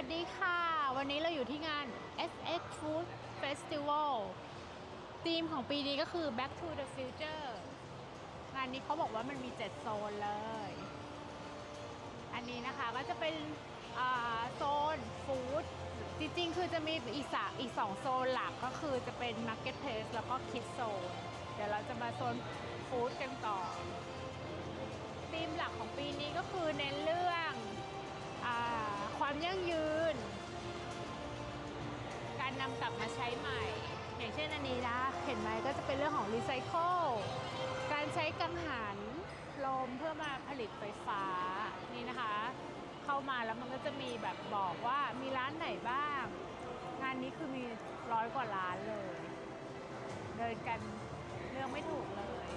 วัสดีค่ะ วันนี้เราอยู่ที่งาน SX Food Festival ธีมของปีนี้ก็คือ Back to the Future งานนี้เขาบอกว่ามันมี 7 โซนเลย อันนี้นะคะก็จะเป็นโซนฟู้ดจริงๆ คือจะมีอีกสอีกสองโซนหลักก็คือจะเป็น Marketplace แล้วก็ Kids Zone เดี๋ยวเราจะมาโซนฟู้ดกันต่อธีมหลักของปีนี้ก็คือเน้นเรื่องอา ความยั่งยืน การนำกลับมาใช้ใหม่ อย่างเช่นอันนี้นะ เห็นไหมก็จะเป็นเรื่องของรีไซเคิลการใช้กังหันลมเพื่อมาผลิตไฟฟ้านี่นะคะ เข้ามาแล้วมันก็จะมีแบบบอกว่ามีร้านไหนบ้าง งานนี้คือมีร้อยกว่าร้านเลย เดินกันเลือกไม่ถูกเลย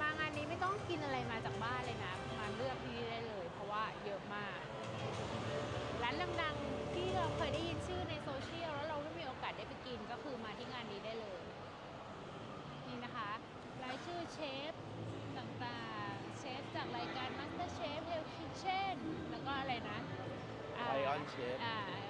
มางานนี้ไม่ต้องกินอะไรมาจากบ้านเลยนะ เพราะว่าเยอะมาก ร้านดังๆที่เราเคยได้ยินชื่อในโซเชียลแล้วเราไม่มีโอกาสได้ไปกินก็คือมาที่งานนี้ได้เลย นี่นะคะรายชื่อเชฟต่างๆ เชฟจากรายการ Master Chef Hell Kitchen แล้วก็อะไรนะ Ion Chef อ่า Ion Chef ก็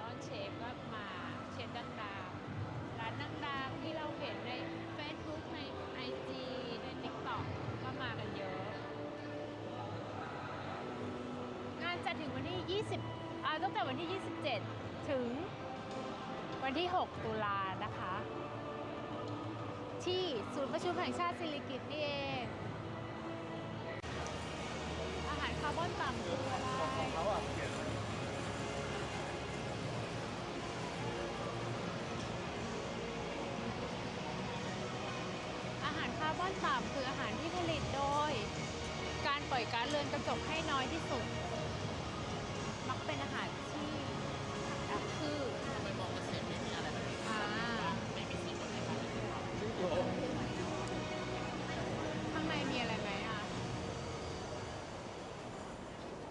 20อ่าตั้งแต่วันที่ 27 ถึงวันที่ 6 ตุลานะคะ ที่ศูนย์ประชุมแห่งชาติสิริกิติ์นี่เองอาหารคาร์บอนต่ำคืออะไรเขาอะเขียนอาหารคาร์บอนต่ำคืออาหารที่ผลิตโดย การปล่อยก๊าซเรือนกระจกให้น้อยที่สุด มักเป็นอาหารที่อะคือทำไมมองเกษตรไม่มีอะไรแบบนี้อ่า ไม่มีสิ่งอะไรบ้างข้างในมีอะไรไหมอะ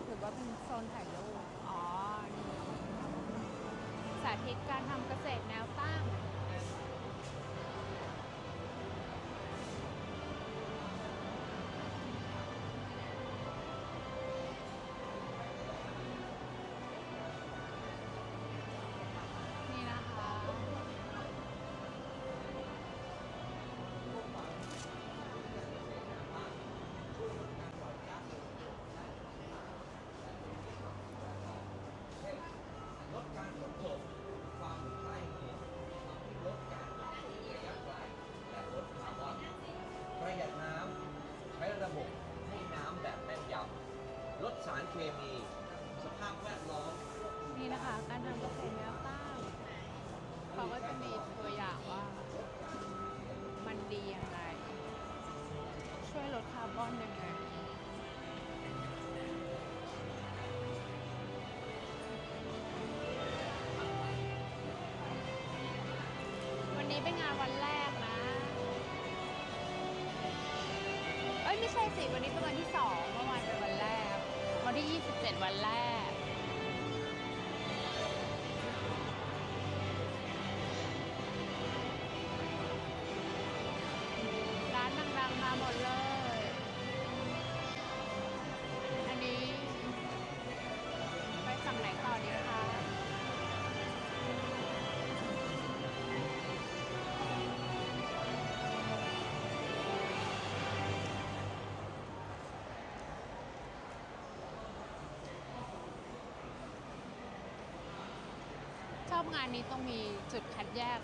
หรือว่าเป็นโซนถ่ายรูป อ๋อ สาธิตการทำเกษตรแนว นี้เป็นงานวันแรกนะ เอ้ยไม่ใช่สิ วันนี้เป็นวันที่สองเมื่อวานเป็นวันแรก วันที่ 27 วันแรก งานนี้ต้องมีจุดคัดแยก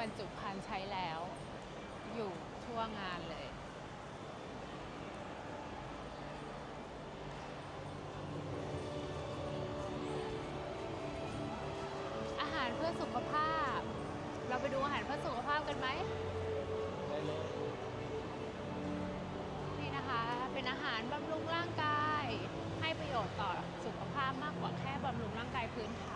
บรรจุภัณฑ์ใช้แล้ว อยู่ทั่วงานเลย อาหารเพื่อสุขภาพ เราไปดูอาหารเพื่อสุขภาพกันไหมนี่นะคะ เป็นอาหารบำรุงร่างกาย ให้ประโยชน์ต่อสุขภาพมากกว่าแค่บำรุงร่างกายพื้นฐาน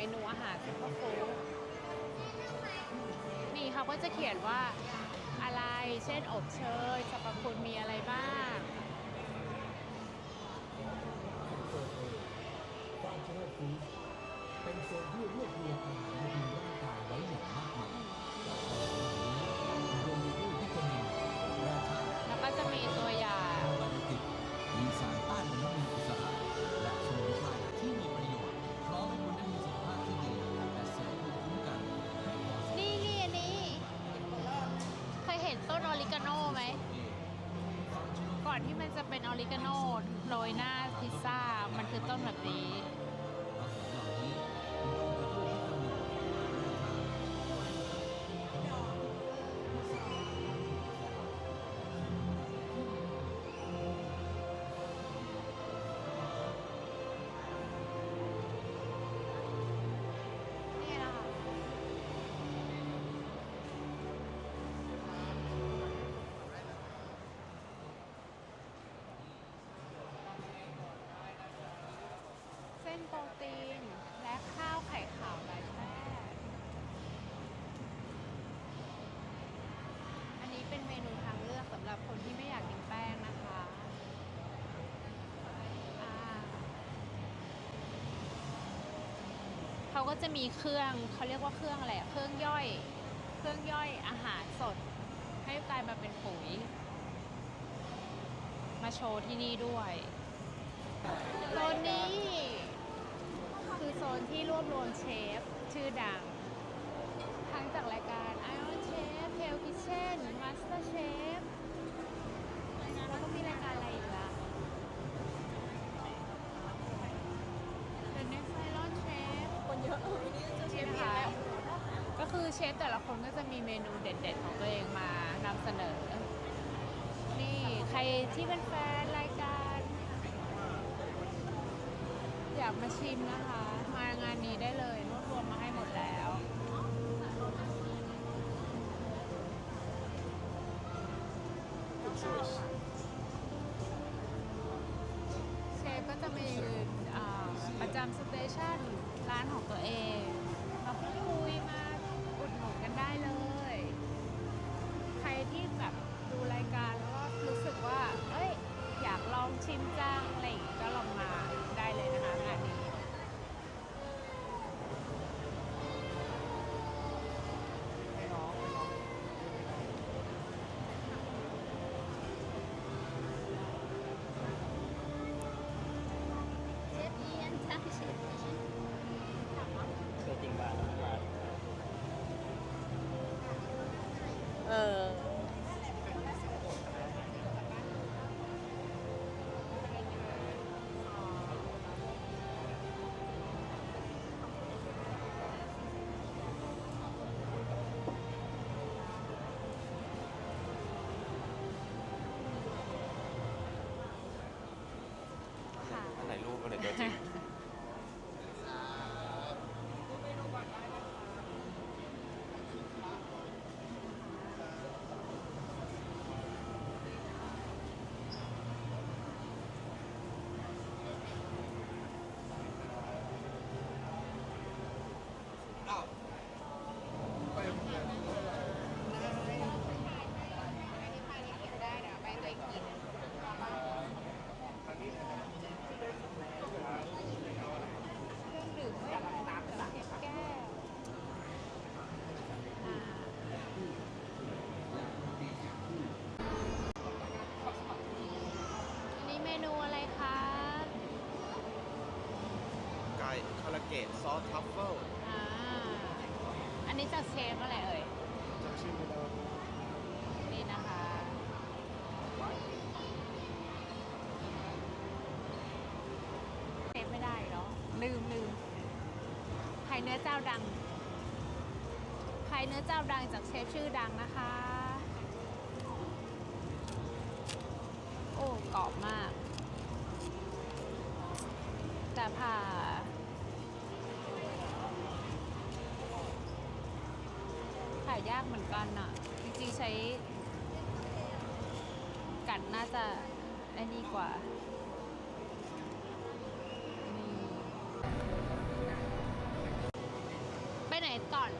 มนูอาหารซุปเปอร์ฟู้ดนี่เขาก็จะเขียนว่าอะไร เช่นอบเชยสรรพคุณมีอะไรบ้างฟังชั่นอฟู้ดเป็นโซนที่รวบรวมอาหารในร่างกายไว้อย่างมากมาย ริกาโน่ไหม ก่อนที่มันจะเป็นออริกาโน่โรยหน้าพิซซ่า มันคือต้นแบบนี้ เส้นโปรตีน และข้าวไข่ขาวไร้แป้งอันนี้เป็นเมนูทางเลือกสำหรับคนที่ไม่อยากกินแป้งนะคะเขาก็จะมีเครื่องเขาเรียกว่าเครื่องอะไรเครื่องย่อย เครื่องย่อยอาหารสด ให้กลายมาเป็นปุ๋ย มาโชว์ที่นี่ด้วยโซนนี้ คือโซนที่รวบรวมเชฟ ชื่อดัง ทั้งจากรายการ Iron Chef Hell Kitchen Master Chef แล้วก็มีรายการอะไรอีกล่ะ The Next Iron Chef คนเยอะเออนี่จะเชฟนะคะก็คือเชฟแต่ละคนก็จะมีเมนูเด็ดๆ ของตัวเองมานำเสนอ นี่ ใครที่เป็นแฟนรายการ อยากมาชิมนะคะ มางานนี้ได้เลยรวบรวมมาให้หมดแล้วเชฟก็จะมีอ่าประจำสเตชันร้านของตัวเอง เกะซอสทัฟเฟิลอ่าอันนี้จากเชฟอะไรเอ่ย จำชื่อไม่ได้นี่นะคะเชฟไม่ได้เหรอลืมลืมไข่เนื้อเจ้าดังไข่เนื้อเจ้าดังจากเชฟชื่อดังนะคะ โอ้กรอบมาก แต่ผ่า ยากเหมือนกันอะจริงๆใช้ กัดน่าจะไอ้นี่กว่าไปไหนก่อน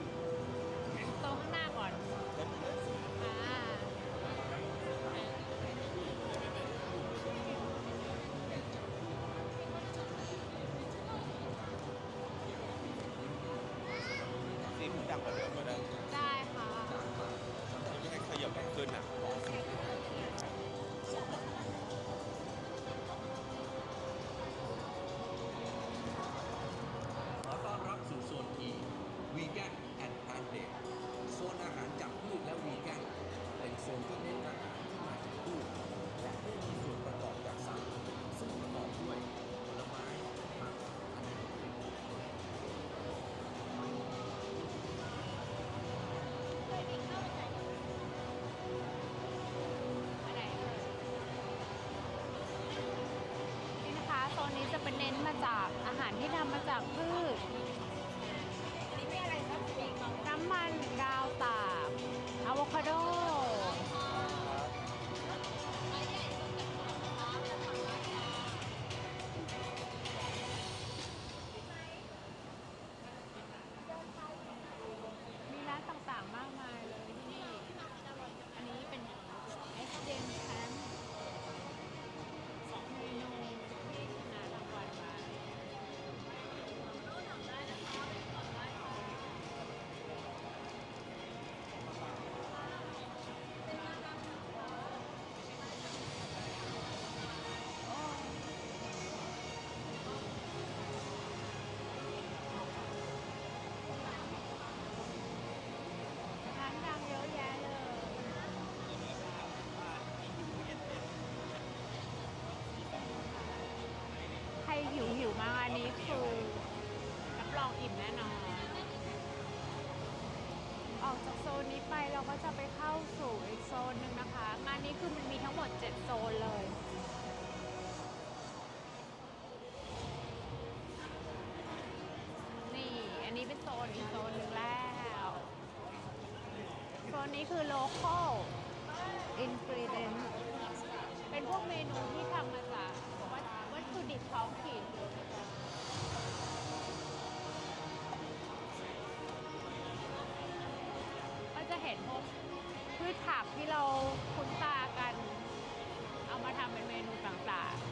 เป็นเน้นแบ นี้คือ local ingredient เป็นพวกเมนูที่ทำมาจากวัตวัตถุดิบท้องถิ่นก็จะเห็นพวกพืชผักที่เราคุ้นตากัน เอามาทำเป็นเมนูต่างๆ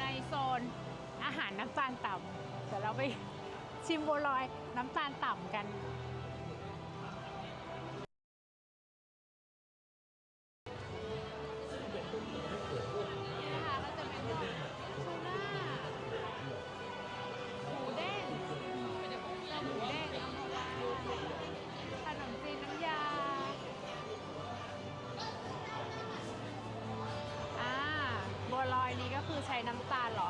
ในโซนอาหารน้ำตาลต่ำเดี๋ยวเราไปชิมบัวลอยน้ำตาลต่ำกัน คือใช้น้ำตาลเหรอ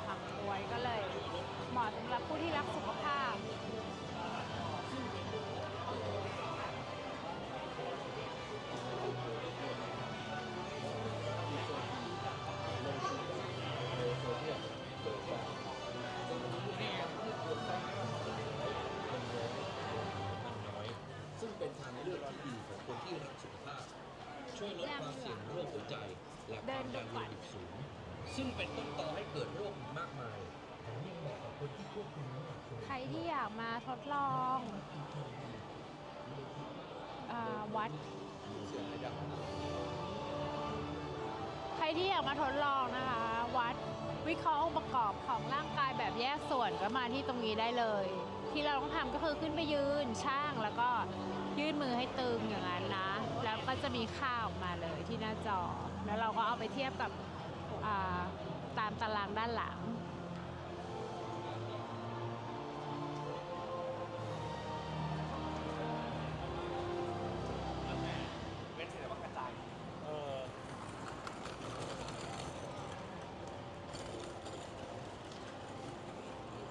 ซึ่งเป็นต้นตอให้เกิดโรคมากมายแถมยังเหมาะกับคนที่ควบคุมน้ำหนักตัวใครที่อยากมาทดลองอวัด เสียงไม่ดังใครที่อยากมาทดลองนะคะ วัดวิเคราะห์องค์ประกอบของร่างกายแบบแยกส่วนก็มาที่ตรงนี้ได้เลย ที่เราต้องทำก็คือขึ้นไปยืนช่างแล้วก็ยื่นมือให้ตึงอย่างนั้นนะ แล้วก็จะมีค่าออกมาเลยที่หน้าจอ แล้วเราก็เอาไปเทียบกับ ตามตารางด้านหลัง เว้นเสียงว่ากระจายเออ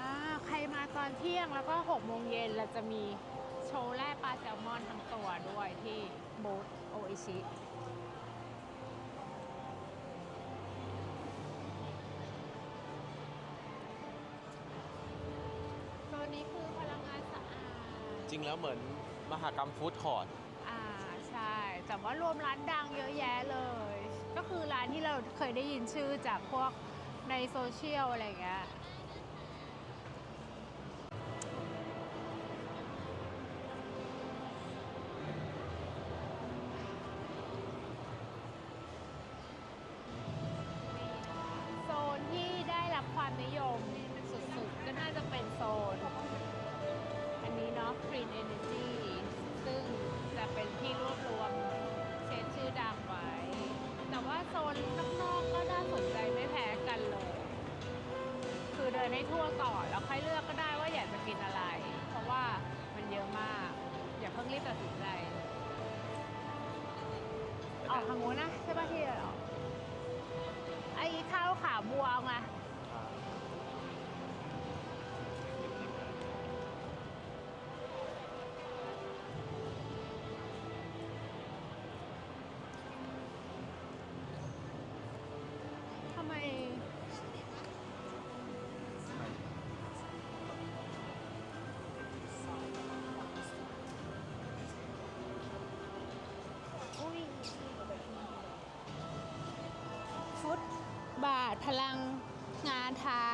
อ่าใครมาตอนเที่ยงแล้วก็6โมงเย็นเราจะมีโชว์แร่ปลาแซลมอนทั้งตัวด้วยที่บูธโออิชิ ริงแล้วเหมือนมหากรรมฟู้ดคอร์ทอ่าใช่ แต่ว่ารวมร้านดังเยอะแยะเลย ก็คือร้านที่เราเคยได้ยินชื่อจากพวกในโซเชียลอะไรเงี้ย ให้ทั่วก่อนแล้วค่อยเลือกก็ได้ว่าอยากจะกินอะไร เพราะว่ามันเยอะมาก อย่าเพิ่งรีบตัดสินใจออกทางโน้นนะใช่ป่ะที่เราอไอ้ข้าวขาบัวเอาไงาทพลังงานเท้า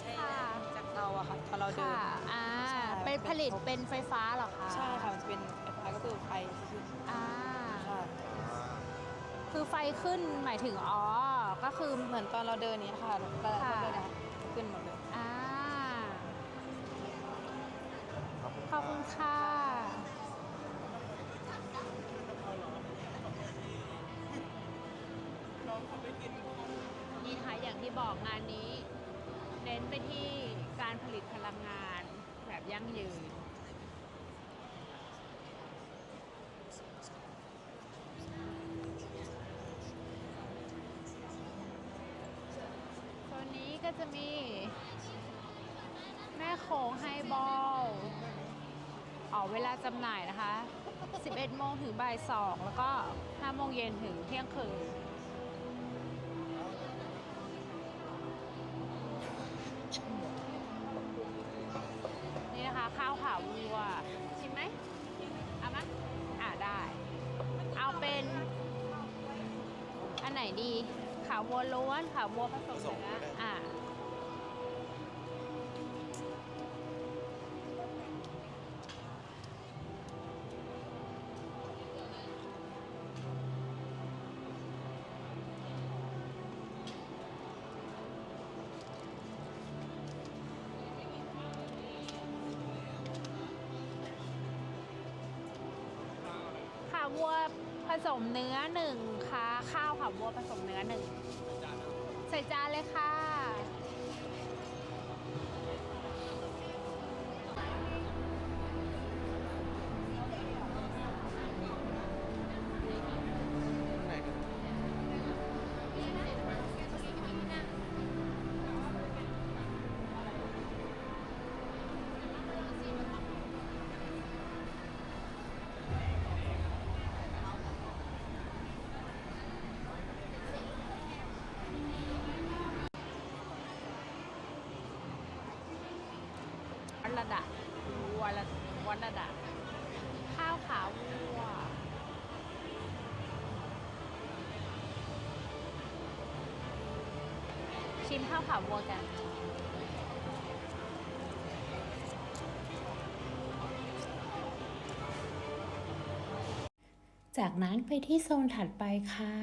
ใช่ค่ะ จากเราอะค่ะพอเราเดิน ค่ะ อ่า ใช่เป็นผลิตเป็นไฟฟ้าเหรอคะใช่ค่ะมันจะเป็นไฟฟ้าก็คือไฟที่ขึ้นอ่า ค่ะ คือไฟขึ้นหมายถึงอ๋อ ก็คือ เหมือนตอนเราเดินเนี้ยค่ะเวลาเราเดินนะคะขึ้นหมดเลย อ่า ขอบคุณค่ะ ที่บอกงานนี้ เน้นไปที่การผลิตพลังงานแบบยั่งยืน ตัวนี้ก็จะมีแม่โขงไฮบอลออกเวลาจำหน่ายนะคะ 11 โมงถึงบ่าย 2 แล้วก็ 5 โมงเย็นถึงเที่ยงคืน ไหนดี ขาววัวล้วน ขาววัวผสมผสมเนื้อก็ได้อ่า ขาวัวผสมเนื้อหนึ่งค่ะ ข ขาวัวผสมเนื้อหนึ่งใส่จานเลยค่ะ ขาวขาวัวกัน จากนั้นไปที่โซนถัดไปค่ะ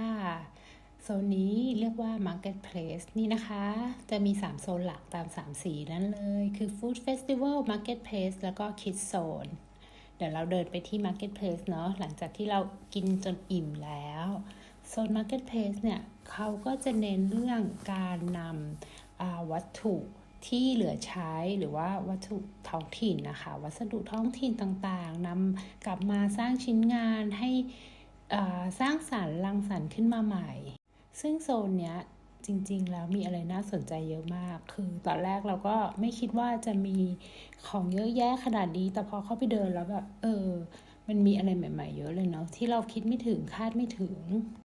โซนนี้เรียกว่า Marketplace นี่นะคะ จะมี 3 โซนหลักตาม 3 สีนั้นเลย คือ Food Festival Marketplace แล้วก็ Kids Zone เดี๋ยวเราเดินไปที่ Marketplace เนาะหลังจากที่เรากินจนอิ่มแล้ว โซน Marketplace เนี่ย เขาก็จะเน้นเรื่องการนำวัตถุที่เหลือใช้หรือว่าวัตถุท้องถิ่นนะคะ วัสดุท้องถิ่นต่างๆนำกลับมาสร้างชิ้นงานให้สร้างสารรค์รังสรรค์ขึ้นมาใหม่ ซึ่งโซนเนี้ยจริงๆ แล้วมีอะไรน่าสนใจเยอะมาก คือตอนแรกเราก็ไม่คิดว่าจะมีของเยอะแยะขนาดนี้ แต่พอเข้าไปเดินแล้วแบบ เออ มันมีอะไรใหม่ ๆ เยอะเลยเนาะที่เราคิดไม่ถึงคาดไม่ถึง